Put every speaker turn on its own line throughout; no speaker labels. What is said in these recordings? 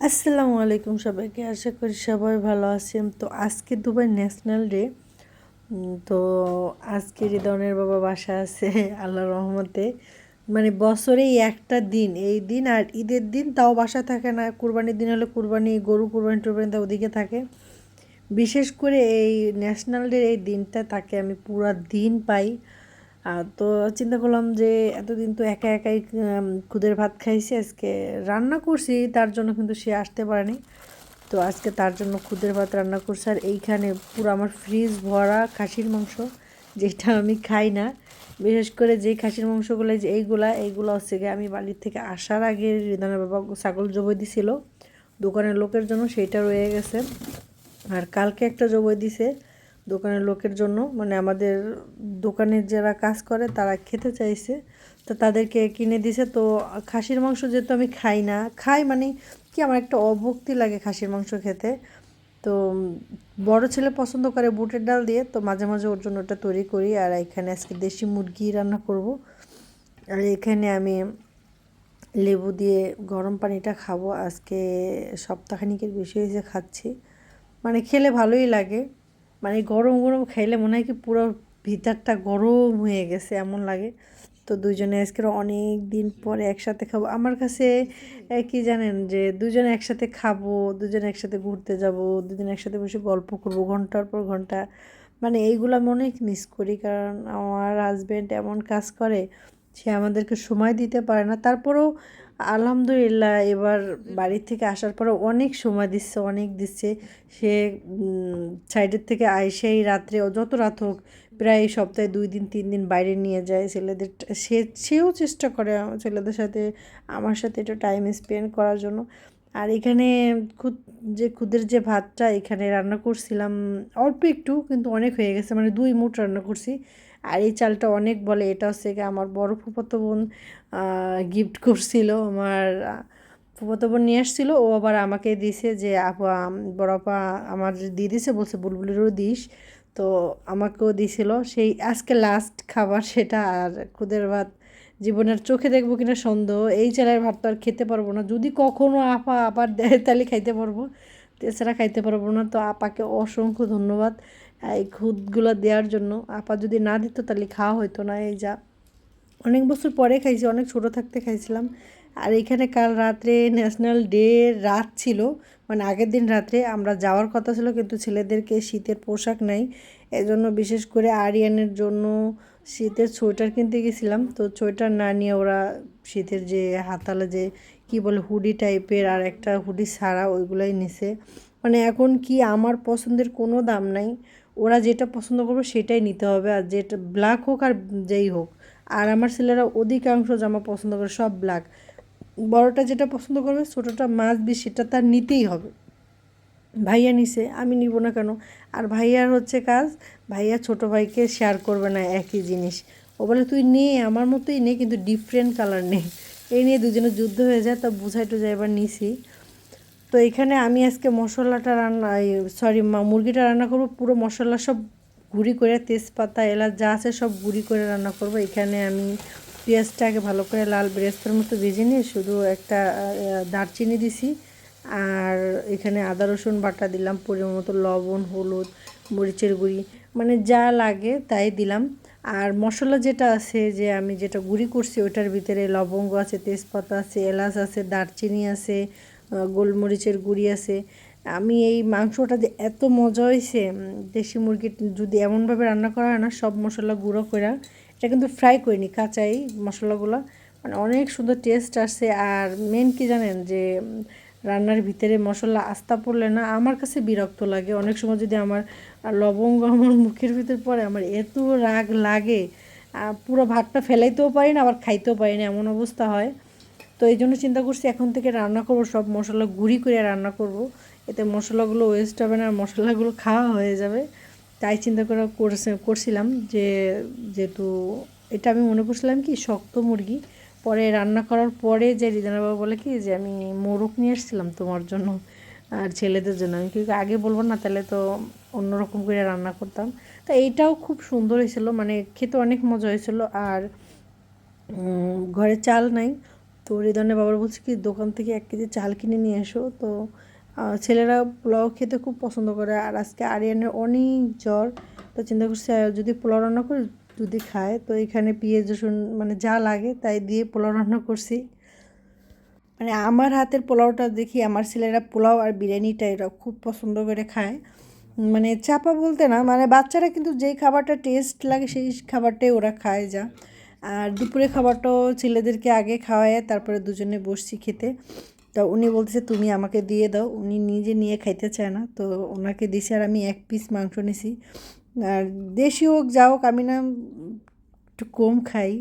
আসসালামু আলাইকুম সবাইকে, আশা করি সবাই ভালো আছেন। তো আজকে দুবাই ন্যাশনাল ডে। তো আজকে হৃদনের বাবা বাসা আছে আল্লাহ রহমতে। মানে বছরে একটা দিন, এই দিন আর ঈদের দিন তাও বাসা থাকে না। কুরবানির দিন হলে কুরবানি, গরু কুরবানি, টুরবানি তা ওদিকে থাকে। বিশেষ করে এই ন্যাশনাল ডের এই দিনটা, তাকে আমি পুরা দিন পাই। তো চিন্তা করলাম যে এতদিন তো একা একাই খুদের ভাত খাইছি, আজকে রান্না করছি, তার জন্য কিন্তু সে আসতে পারেনি। তো আজকে তার জন্য খুদের ভাত রান্না করছি, আর এইখানে পুরো আমার ফ্রিজ ভরা খাসির মাংস, যেটা আমি খাই না। বিশেষ করে যে খাসির মাংসগুলো, যে এইগুলা, এইগুলো হচ্ছে গিয়ে আমি বাড়ির থেকে আসার আগে রিদানের বাবা ছাগল জবই দিছিল। দোকানের লোকের জন্য সেইটা রয়ে গেছে। আর কালকে একটা জবই দিছে। দোকানের লোকের জন্য মানে আমাদের দোকানের যারা কাজ করে তারা খেতে চাইছে। তো তাদেরকে কিনে দিছে। তো খাসির মাংস যেহেতু আমি খাই না, খাই মানে কি আমার একটা অভক্তি লাগে খাসির মাংস খেতে। তো বড় ছেলে পছন্দ করে বুটের ডাল দিয়ে, তো মাঝে মাঝে ওর জন্য ওটা তৈরি করি। আর এখানে আজকে দেশি মুরগি রান্না করব। আর এখানে আমি লেবু দিয়ে গরম পানিটা খাব। আজকে সপ্তাহখানিকের বেশি হয়েছে খাচ্ছি। মানে খেলে ভালোই লাগে। মানে গরম গরম খাইলে মনে হয় কি পুরো ভিতরটা গরম হয়ে গেছে, এমন লাগে। তো দুজনে আজকে অনেক দিন পরে একসাথে খাব। আমার কাছে কি জানেন যে দুজনে একসাথে খাব দুজনে একসাথে ঘুরতে যাব দুজনে একসাথে বসে গল্প করব ঘণ্টার পর ঘণ্টা। মানে এইগুলো আমি অনেক মিস করি, কারণ আমার হাজব্যান্ড এমন কাজ করে, সে আমাদেরকে সময় দিতে পারে না। তারপরেও আলহামদুলিল্লাহ, এবার বাড়ি থেকে আসার পরে অনেক সময় দিচ্ছে, অনেক দিচ্ছে। সে সাইডের থেকে আইসেই রাত্রে যত রাত হোক, প্রায় সপ্তাহে দুই দিন, তিন দিন বাইরে নিয়ে যায়। ছেলেদের, সে, সেও চেষ্টা করে ছেলেদের সাথে, আমার সাথে একটু টাইম স্পেন্ড করার জন্য। আর এখানে খুদ, যে খুদের যে ভাতটা এখানে রান্না করছিলাম, অল্প একটু, কিন্তু অনেক হয়ে গেছে। মানে দুই মুঠ রান্না করছি। আর এই চালটা অনেক বলে, এটা হচ্ছে গিয়ে আমার বড় ফুফাতো বোন গিফট করছিল, আমার ফুফাতো বোন নিয়ে আসছিল, ও আবার আমাকে দিছে যে, আপা বড় আপা আমার দিয়ে দিছে, বলছে বুলবুলিরও দিস। তো আমাকেও দিছিল, সেই আজকে লাস্ট খাবার সেটা, আর খুদের ভাত জীবনের চোখে দেখব কিনা সন্দেহ, এই চালের ভাত তো আর খেতে পারব না, যদি কখনো আপা আবার দেয় তাহলে খাইতে পারব, এছাড়া খাইতে পারব না, তো আপাকে অসংখ্য ধন্যবাদ। এই খুদগুলো দেওয়ার জন্য। আপা যদি না দিত তাহলে খাওয়া হতো না। এই যা, অনেক বছর পরে খাইছি, অনেক ছোট থাকতে খাইছিলাম। আর এখানে কাল রাত্রে ন্যাশনাল ডে রাত ছিল। মানে আগের দিন রাত্রে আমরা যাওয়ার কথা ছিল, কিন্তু ছেলেদেরকে শীতের পোশাক নাই। এজন্য বিশেষ করে আরিয়ানের জন্য শীতের সোয়েটার কিনতে গেছিলাম। তো সোয়েটার না নিয়ে ওরা শীতের যে হাতালে যে কি বলে হুডি টাইপের আর একটা হুডি ছাড়া ওইগুলাই নিছে। মানে এখন কি আমার পছন্দের কোনো দাম নাই। ওরা যেটা পছন্দ করবে সেটাই নিতে হবে, আর যেটা ব্ল্যাক হোক আর যেই হোক। আর আমার ছেলেরা অধিকাংশ জামা পছন্দ করে সব ব্ল্যাক বড়টা যেটা পছন্দ করবে, ছোটোটা মাছ বি সেটা তার নিতেই হবে। ভাইয়া নিছে, আমি নিব না কেন? আর ভাইয়ার হচ্ছে কাজ, ভাইয়া ছোট ভাইকে শেয়ার করবে না একই জিনিস। ও বলে, তুই নে, আমার মতোই নে, কিন্তু ডিফারেন্ট কালার নে। এই নিয়ে দুজনে যুদ্ধ হয়ে যায়, তা বুঝাই টুঝাই এবার নিছি। তো এখানে আমি আজকে মশলাটা রান্না সরি মুরগিটা রান্না করব, পুরো মশলা সব গুঁড়ি করে, তেজপাতা, এলাচ যা আছে সব গুঁড়ি করে রান্না করব। এখানে আমি পেঁয়াজটাকে ভালো করে লাল বেরেস্তার মতো ভেজে নিয়ে শুধু একটা দারচিনি দিছি। আর এখানে আদা, রসুন বাটা দিলাম, পরিমাণ মতো লবণ, হলুদ, মরিচের গুঁড়ি মানে যা লাগে তাই দিলাম। আর মশলা যেটা আছে, যে আমি যেটা গুঁড়ি করছি, ওটার ভিতরে লবঙ্গ আছে, তেজপাতা আছে, এলাচ আছে, দারচিনি আছে গোলমরিচের গুঁড়ি আছে। আমি এই মাংসটা যে এত মজা হয়েছে দেশি মুরগির যদি এমনভাবে রান্না করা হয় না, সব মশলা গুঁড়ো করে এটা কিন্তু ফ্রাই করিনি, কাঁচাই মশলাগুলো। মানে অনেক সুন্দর টেস্ট আসছে, আর মেন কি জানেন যে রান্নার ভিতরে মশলা আস্তা পড়লে না, আমার কাছে বিরক্ত লাগে। অনেক সময় যদি আমার লবঙ্গ আমার মুখের ভিতর পড়ে, আমার এত রাগ লাগে পুরো ভাতটা ফেলাইতেও পারি না, আবার খাইতেও পারি না, এমন অবস্থা হয়। তো এই জন্য চিন্তা করছি এখন থেকে রান্না করব, সব মশলা গুঁড়ি করে রান্না করব। এতে মশলাগুলো ওয়েস্ট হবে না, মশলাগুলো খাওয়া হয়ে যাবে। তাই চিন্তা করে করছে, করছিলাম যে, যেহেতু এটা আমি মনে করছিলাম কি, শক্ত মুরগি। পরে রান্না করার পরে যে রিদানা বাবা বলে কি, যে আমি মোরগ নিয়ে এসেছিলাম তোমার জন্য আর ছেলেদের জন্য। আমি কিন্তু আগে বলব না, তাহলে তো অন্যরকম করে রান্না করতাম। তা এইটাও খুব সুন্দর হয়েছিল মানে খেতে অনেক মজা হয়েছিল। আর ঘরে চাল নাই তো রিদনের বাবার বলছে কি, দোকান থেকে এক কেজি চাল কিনে নিয়ে এসো। তো ছেলেরা পোলাও খেতে খুব পছন্দ করে। আর আজকে আরিয়ানের অনেক জ্বর। তো চিন্তা করছি যদি পোলাও রান্না করি যদি খায়। তো এখানে পেঁয়াজ, রসুন মানে যা লাগে তাই দিয়ে পোলাও রান্না করছি। মানে আমার হাতের পোলাওটা দেখি, আমার ছেলেরা পোলাও আর বিরিয়ানিটা এরা খুব পছন্দ করে খায়। মানে চাপা বলতে না মানে বাচ্চারা কিন্তু যেই খাবারটা টেস্ট লাগে, সেই খাবারটাই ওরা খায় যা। আর দুপুরে খাবারটাও ছেলেদেরকে আগে খাওয়ায়, তারপরে দুজনে বসছি খেতে। তা উনি বলতেছে, তুমি আমাকে দিয়ে দাও। উনি নিজে নিয়ে খাইতে চায় না, তো ওনাকে দিছি আর আমি এক পিস মাংস নিছি। আর দেশি হোক, যা হোক, আমি না একটু কম খাই।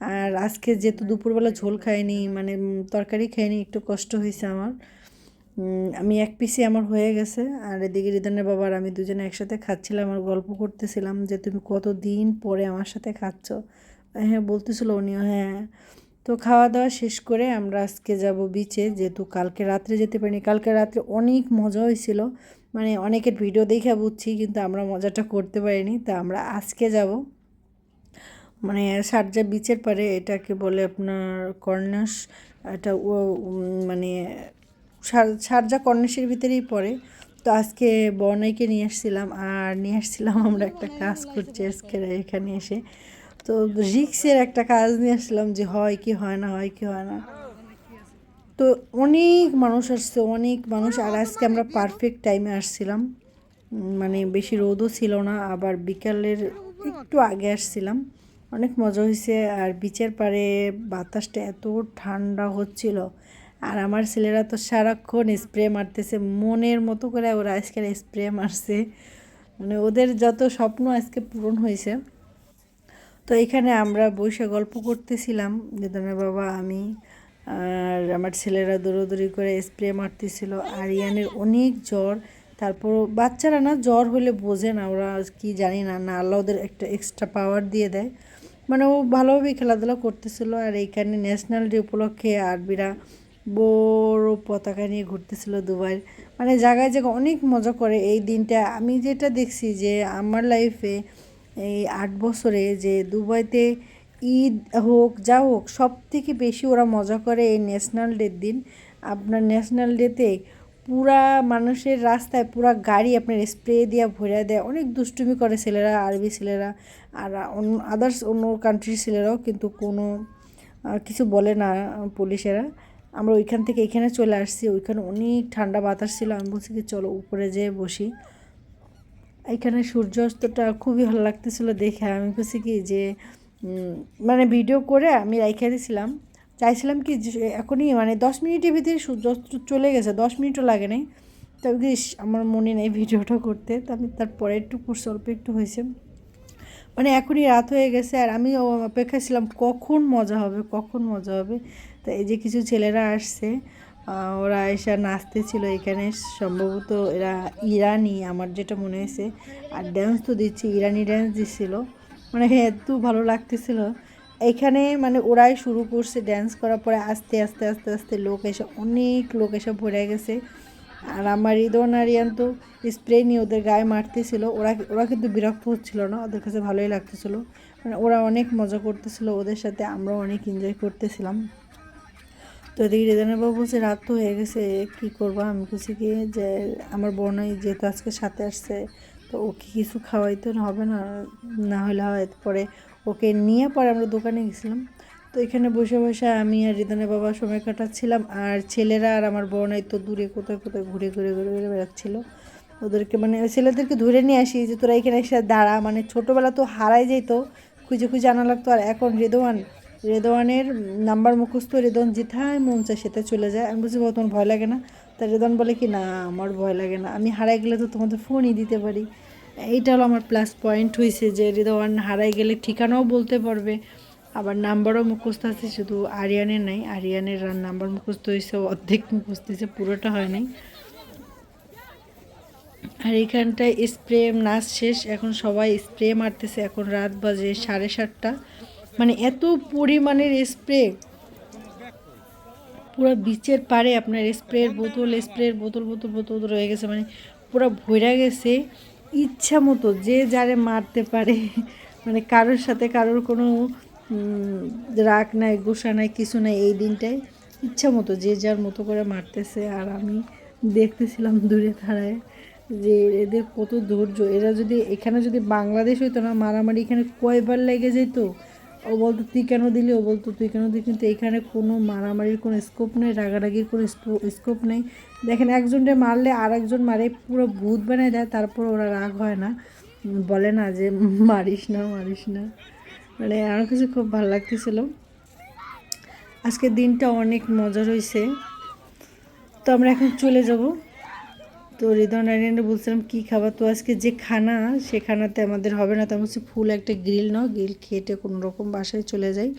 আর আজকে যেহেতু দুপুরবেলা ঝোল খাইনি মানে তরকারি খাইনি, একটু কষ্ট হয়েছে আমার। আমি এক পিসি আমার হয়ে গেছে। আর এদিকে রিদনের বাবার আমি দুজনে একসাথে খাচ্ছিলাম আর গল্প করতেছিলাম যে, তুমি কত দিন পরে আমার সাথে খাচ্ছ? হ্যাঁ বলতেছিল উনিও হ্যাঁ। তো খাওয়া দাওয়া শেষ করে আমরা আজকে যাব বিচে যেহেতু কালকে রাত্রে যেতে পারিনি। কালকে রাত্রে অনেক মজা হয়েছিল। মানে অনেকের ভিডিও দেখে বুঝছি, কিন্তু আমরা মজাটা করতে পারিনি। তা আমরা আজকে যাব। মানে সারজা বিচের পারে, এটাকে বলে আপনার কর্নাস এটা মানে সার- সারজা কর্নাসের ভিতরেই পড়ে। তো আজকে বনাইকে নিয়ে আসছিলাম, আর নিয়ে আসছিলাম আমরা একটা কাজ করছি আজকে এখানে এসে। তো রিক্সের একটা কাজ নিয়ে আসছিলাম যে হয় কি হয় না, হয় কি হয় না। তো অনেক মানুষ আসছে, অনেক মানুষ, আর আজকে আমরা পারফেক্ট টাইমে আসছিলাম। মানে বেশি রোদও ছিল না, আবার বিকালের একটু আগে আসছিলাম। অনেক মজা হয়েছে, আর বিচের পারে বাতাসটা এত ঠান্ডা হচ্ছিল। আর আমার ছেলেরা তো সারাক্ষণ স্প্রে মারতেছে, মনের মতো করে ওরা আজকে স্প্রে মারছে। মানে ওদের যত স্বপ্ন আজকে পূরণ হয়েছে। তো এখানে আমরা বসে গল্প করতেছিলাম বেদনের বাবা, আমি আর আমার ছেলেরা দৌড়োদৌড়ি করে স্প্রে মারতেছিল আর ইয়ানের অনেক জ্বর। তারপর বাচ্চারা না জ্বর হলে বোঝে না, ওরা কি জানি না না আল্লাহ ওদের একটা এক্সট্রা পাওয়ার দিয়ে দেয়। মানে ও ভালোভাবেই খেলাধুলা করতেছিল আর এইখানে ন্যাশনাল ডে উপলক্ষে আরবিরা বড় পতাকা নিয়ে ঘুরতেছিল দুবাই। মানে জায়গায় জায়গায় অনেক মজা করে। এই দিনটা আমি যেটা দেখছি যে, আমার লাইফে এই আট বছরে যে দুবাইতে ঈদ হোক, যা হোক সব থেকে বেশি ওরা মজা করে এই ন্যাশনাল ডের দিন। আপনার ন্যাশনাল ডেতে পুরা মানুষের রাস্তায় পুরা গাড়ি আপনার স্প্রে দিয়ে ভরে দেয়। অনেক দুষ্টুমি করে ছেলেরা, আরবি ছেলেরা, আর অন্য আদার্স অন্য কান্ট্রির ছেলেরাও কিন্তু কোনো কিছু বলে না পুলিশেরা। আমরা ওইখান থেকে এখানে চলে আসছি, ওইখানে অনেক ঠান্ডা বাতাস ছিল। আমি বলছি কি, চলো উপরে যেয়ে বসি। এখানে সূর্যাস্তটা খুবই ভালো লাগতেছিল দেখে। আমি বলছি কি যে মানে ভিডিও করে আমি রাইখে দিয়েছিলাম চাইছিলাম কি এখনই মানে দশ মিনিটের ভিতরে সূর্যাস্ত চলে গেছে, দশ মিনিটও লাগে নাই। তবে আমার মনে নেই ভিডিওটা করতে। তো আমি তারপরে একটু করছি, অল্প একটু হয়েছে। মানে এখনই রাত হয়ে গেছে আর আমি অপেক্ষায় ছিলাম, কখন মজা হবে, কখন মজা হবে? তো এই যে কিছু ছেলেরা আসছে ওরা এসে নাচতেছিল। এখানে সম্ভবত এরা ইরানি, আমার যেটা মনে হয়েছে। আর ড্যান্স তো দিচ্ছে, ইরানি ড্যান্স দিচ্ছিল। মানে এত ভালো লাগতেছিল। এখানে মানে ওরাই শুরু করছে ড্যান্স করার পরে আস্তে আস্তে আস্তে আস্তে লোক এসে, অনেক লোক এসে ভরে গেছে। আর আমার রিদন আরিয়ান তো স্প্রে নিয়ে ওদের গায়ে মারতেছিল। ওরা ওরা কিন্তু বিরক্ত হচ্ছিল না, ওদের কাছে ভালোই লাগতেছিল। মানে ওরা অনেক মজা করতেছিল ওদের সাথে, আমরাও অনেক এনজয় করতেছিলাম। তো এদিকে রেজানের বাবু বলছে রাত তো হয়ে গেছে, কি করব? আমি বলছি কি যে, আমার বোনই যেহেতু আজকে সাথে আসছে, তো ওকে কিছু খাওয়াইতে হবে না না হলে হয়। পরে ওকে নিয়ে পরে আমরা দোকানে গেছিলাম। তো এখানে বসে বসে আমি আর রিদনের বাবা সময় কাটাচ্ছিলাম, আর ছেলেরা আর আমার বোনাই তো দূরে কোথায় কোথায় ঘুরে ঘুরে ঘুরে ঘুরে বেড়াচ্ছিল। ওদেরকে মানে ছেলেদেরকে ধরে নিয়ে আসি, যে তোরা এখানে এসে দাঁড়া মানে ছোটোবেলা তো হারাই যেত খুঁজে খুঁজে আনা লাগতো। আর এখন রেদোয়ান রেদওয়ানের নাম্বার মুখস্থ রেদন যেথায় মন চায় সেটা চলে যায়। আমি বলছি, বাবা, তোমার ভয় লাগে না? তা রেদন বলে কি, না, আমার ভয় লাগে না। আমি হারাই গেলে তো তোমাদের ফোনই দিতে পারি। এইটা হলো আমার প্লাস পয়েন্ট হয়েছে যে রেদওয়ান হারাই গেলে ঠিকানাও বলতে পারবে, আবার নাম্বারও মুখস্থ আছে, শুধু আরিয়ানের নাই। আরিয়ানের নাম্বার মুখস্থ হয়েছে অর্ধেক মুখস্থ হয়েছে পুরোটা হয় নাই। আর এখানটায় স্প্রে নাচ শেষ, এখন সবাই স্প্রে মারতেছে। এখন রাত বাজে সাড়ে সাতটা। মানে এত পরিমাণের স্প্রে। পুরো বিচের পাড়ে আপনার স্প্রের বোতল স্প্রের বোতল বোতল বোতল রয়ে গেছে মানে পুরো ভইরা গেছে। ইচ্ছা মতো যে যারে মারতে পারে মানে কারোর সাথে কারোর কোনো রাগ নাই, গোসা নাই, কিছু নাই এই দিনটায়, ইচ্ছা মতো যে যার মতো করে মারতেছে। আর আমি দেখতেছিলাম দূরে দাঁড়ায় যে এদের কত ধৈর্য। এরা যদি, এখানে যদি বাংলাদেশ হইতো না, মারামারি এখানে কয়বার লেগে যেত? ও বলতো, তুই কেন দিলি? ও বলতো, তুই কেন দিলি? কিন্তু এখানে কোনো মারামারির কোনো স্কোপ নেই, রাগারাগির কোনো স্কোপ নেই। দেখেন একজনটা মারলে আর একজন মারে, পুরো ভূত বানায় দেয়, তারপর ওরা রাগ হয় না। বলে না যে, মারিস না মারিস না। মানে আমার কাছে খুব ভালো লাগতেছিল। আজকের দিনটা অনেক মজার হয়েছে তো আমরা এখন চলে যাব। তো হৃদয় নারায়ণে বলছিলাম কী খাবার? তো আজকে যে খানা সে খানাতে আমাদের হবে না তো আমি বলছি ফুল একটা গ্রিল নাও গ্রিল খেটে কোনো রকম বাসায় চলে যাই।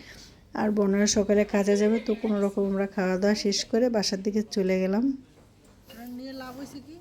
আর বনারা সকালে কাজে যাবে তো কোনো রকম আমরা খাওয়া দাওয়া শেষ করে বাসার দিকে চলে গেলাম। নিয়ে লাভ হয়েছে কি?